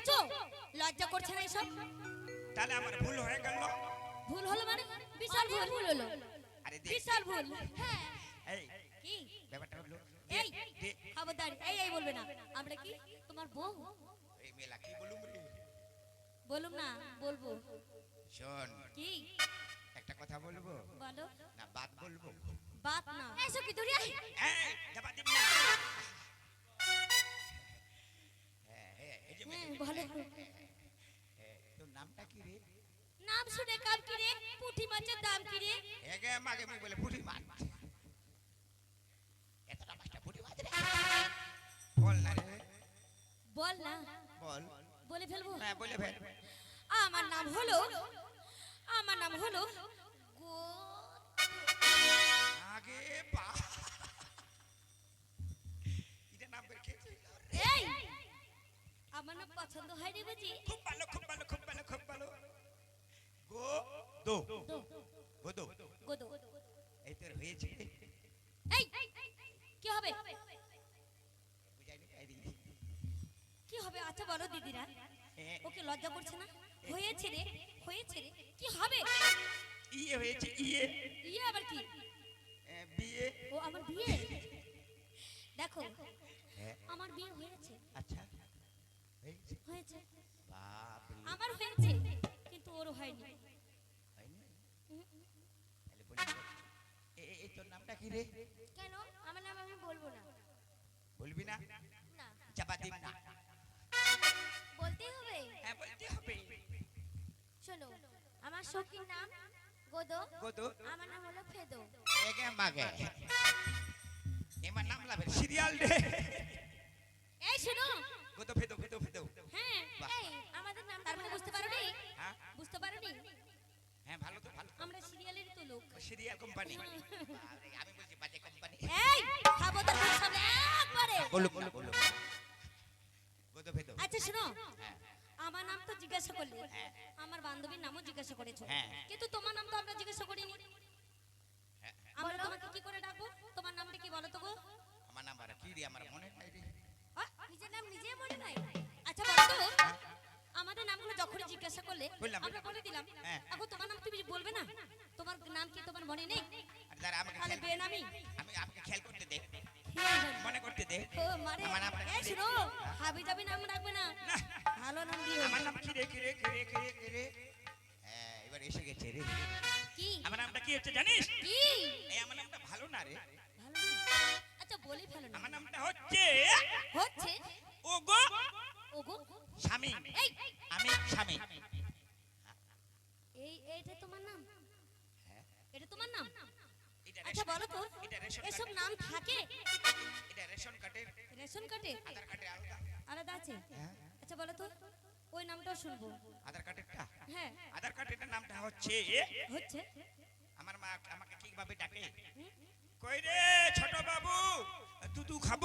ধরছো লজ্জা করছে না এসব? তাহলে আমার ভুল হয়ে গেল। ভুল হলো মানে? বিশাল ভুল ভুল হলো। আরে দেখ বিশাল ভুল। হ্যাঁ। এই কি? ব্যাপারটা হলো এই খবরদার এই এই বলবে না। আমরা কি? তোমার বউ? এই মেলা কি বলুম রে? বলুম না বলব। শোন। কি? একটা কথা বলব? বলো। না বাদ বলব? বাত না। এসো কি দূরে আয়। এই, যাবা দিবি না। নাম শুনে কাম কি রে পুঁটি মাছের দাম কি রে এগে মাগে মুই বলে পুঁটি মাছ। এতটা মাছটা পুঁটি মাছ রে। বল না রে। বল না। বল। বলে ফেলব? হ্যাঁ বলে ফেল। আমার নাম হলো আমার নাম হলো গো আগে পা। এটা নাম বের খেয়েছে এই! আমার নাম পছন্দ হয় রে বুঝি। খুব ভালো খুব ভালো খুব ভালো খুব ভালো। গো দো। দো, গো দো। এই তোর হয়েছে। এই কি হবে? কি হবে? আচ্ছা বলো দিদিরা। ওকে লজ্জা করছে না? হয়েছে রে হয়েছে রে। কি হবে? ইয়ে হয়েছে ইয়ে। ইয়ে আবার কি? বিয়ে। ও আমার বিয়ে? দেখো হ্যাঁ। আমার বিয়ে হয়েছে। আচ্ছা। হয়েছে। তোর নামটা কি রে? কেন? আমার নাম আমি বলব না। বলবি না? না। চাপা না। বলতেই হবে? হ্যাঁ বলতে হবে। শোনো আমার সখীর নাম গোদো। গোদো। আমার নাম হলো ফেদো। এগে মাগে। এমার নাম লাভে সিরিয়াল রে। আমার বান্ধবীর নামও জিজ্ঞাসা করেছ। হ্যাঁ। কিন্তু তোমার নাম তো আমরা জিজ্ঞাসা করিনি। হ্যাঁ, আমরা তোমাকে কি করে ডাকবো? তোমার নামটা কি বলো তো গো? আমার নাম আর কি রে আমার মনে নাই রে? নিজের নাম নিজে মনে নাই? আচ্ছা বলো তো। আমাদের নামগুলো যখনই জিজ্ঞাসা করলে আমরা বলে দিলাম। হ্যাঁ। এখন তোমার নাম তুমি বলবে না? তোমার নাম কি তোমার মনে নেই? আর আমাকে খেয়াল বেনামি আমি আমাকে খেয়াল করতে দে। হ্যাঁ, মনে করতে দে। ও মানে এই শুনো হাবি যাবি নাম রাখবে না। ভালো নাম দিও আমার নাম কি রে কি রে কি রে কি রে কি রে? হ্যাঁ এবার এসে গেছে রে। কি? আমার নামটা কি হচ্ছে জানিস? কি? এই আমার নামটা ভালো না রে। ভালো আচ্ছা বলি ভালো না। আমার নামটা হচ্ছে হচ্ছে? ওগো ওগো? স্বামী। এই। আমি স্বামী। এই এইটা তোমার নাম? হ্যাঁ। এটা তোমার নাম? এটা আচ্ছা বলো তো। এটা এসব নাম থাকে? এটা রেশন কার্ডের। রেশন কার্ডে? আধার কার্ডে আলাদা আলাদা আছে? হ্যাঁ। আচ্ছা বলো তো ওই নামটাও শুনব। আধার কার্ডেরটা হ্যাঁ। আধার কার্ডের নামটা হচ্ছে হচ্ছে? আমার মা আমাকে কীভাবে ডাকে? কই রে ছোট বাবু দুধু খাব?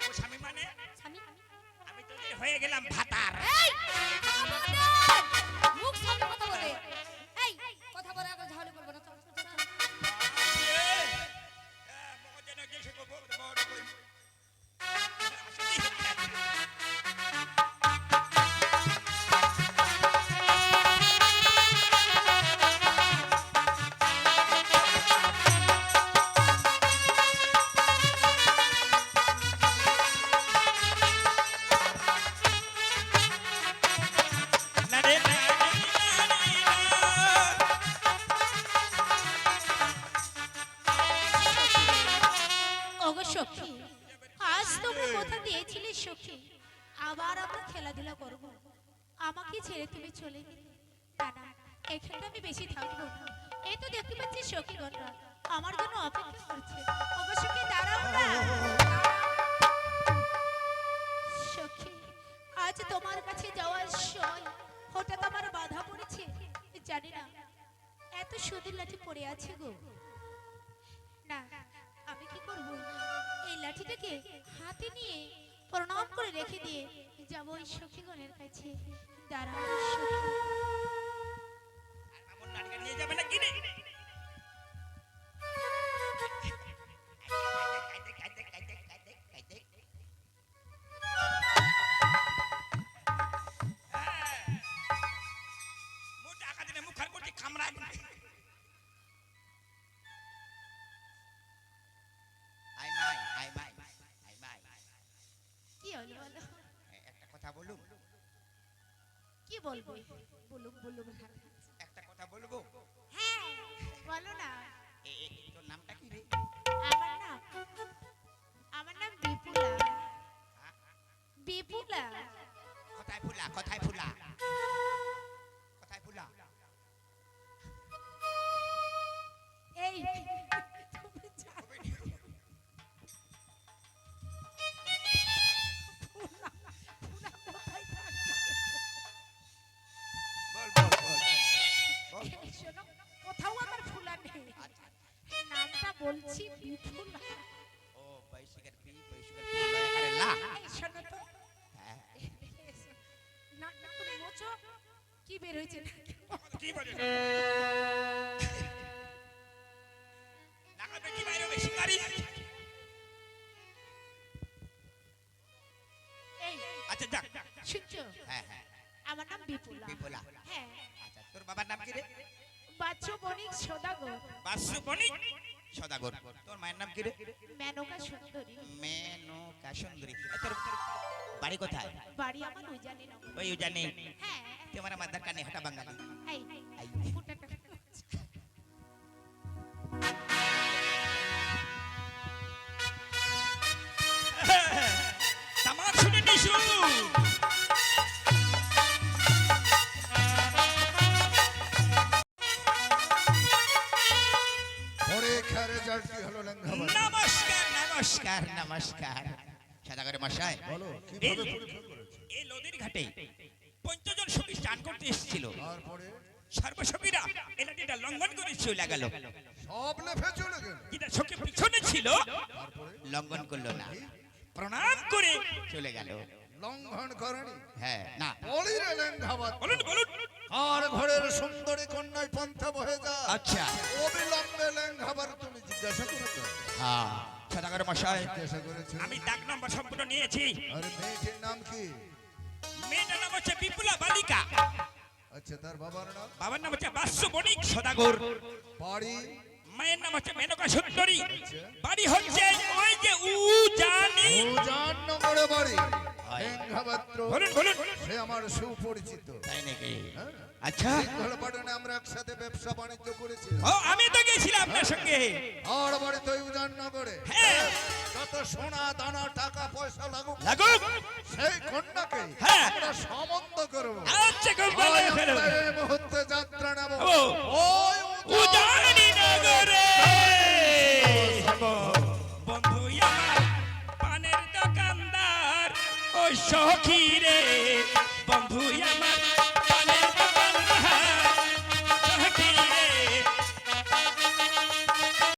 ও স্বামী মানে? আমি তোদের হয়ে গেলাম ভাতার। কথা দিয়েছিলে সখী। আবার আমরা খেলাধুলা করব। আমাকে ছেড়ে তুমি চলে গেলে। না এখানে আমি বেশি থাকব না। এই তো দেখতে পাচ্ছি সখীগণরা। আমার জন্য অপেক্ষা করছে অবশ্যই দাঁড়াও না? সখী, আজ তোমার কাছে যাওয়ার সময় হঠাৎ আমার বাধা পড়েছে। জানি না, এত সুন্দর লাঠি পড়ে আছে গো। না লাঠিটাকে হাতে নিয়ে প্রণাম করে রেখে দিয়ে যাব ওই সখীগণের কাছে। দাঁড়া সখী। নিয়ে যাবে না কি বলব? বলুক বলুক একটা কথা বলব? আমার নাম বিপুলা। বিপুলা। হ্যাঁ। আচ্ছা তোর বাবার নাম কি রে? বাচ্চু বণিক সদাগর। বাসু বণিক সদাগর। তোর মায়ের নাম কি রে? মেনকা সুন্দরী। মেনকা সুন্দরী। তোর বাড়ি কোথায়? বাড়ি আমার উজানি ওই জানি হ্যাঁ। তোমার মাদার কানে হাঁটা বাঙালি নমস্কার নমস্কার নমস্কার সদাগরে মশাই বলো কীভাবে পরীক্ষা করেছে এই নদীর ঘাটে পঞ্চজন সখী স্নান করতে এসেছিল। তারপরে? সর্বসখীরা এলাটিটা লঙ্ঘন করে চলে গেল। সব লেফে চলে গেল। যেটা সখী পিছনে ছিল। লঙ্ঘন করল না। প্রণাম করে চলে গেল। লঙ্ঘন করেনি? হ্যাঁ না। বলিরে বলুন বলুন। আর ঘরের সুন্দরী কন্যায় পন্থা বহে যা? আচ্ছা। অবিলম্বে লেঙ্গাবার তুমি জিজ্ঞাসা করেছ হ্যাঁ সদাগর মশাই জিজ্ঞাসা করেছ। আমি ডাক নম্বর সম্পূর্ণ নিয়েছি। আর মেয়েটির নাম কি? মেয়েটার নাম হচ্ছে বিপুলা বালিকা। আচ্ছা তার বাবার নাম? বাবার নাম হচ্ছে বাস্য বণিক সদাগর। বাড়ি? মায়ের নাম হচ্ছে মেনকা সুন্দরী। আচ্ছা। বাড়ি হচ্ছে ওই যে উ জানি উজান। নগরে বাড়ি? হয়। লেঙ্গাবাত্র বলুন বলুন। সে আমার সুপরিচিত। তাই নাকি? আচ্ছা। সিংহলপাটনে আমরা একসাথে ব্যবসা বাণিজ্য করেছি ও আমি তো গেছিলাম আপনার সঙ্গে। আর বাড়ি তো উজাননগরে হ্যাঁ। যত সোনা দানা টাকা পয়সা লাগুক লাগুক। সেই কন্যাকে হ্যাঁ। আমরা সম্বন্ধ করব। আচ্ছা এই মুহূর্তে যাত্রা নেব। ও।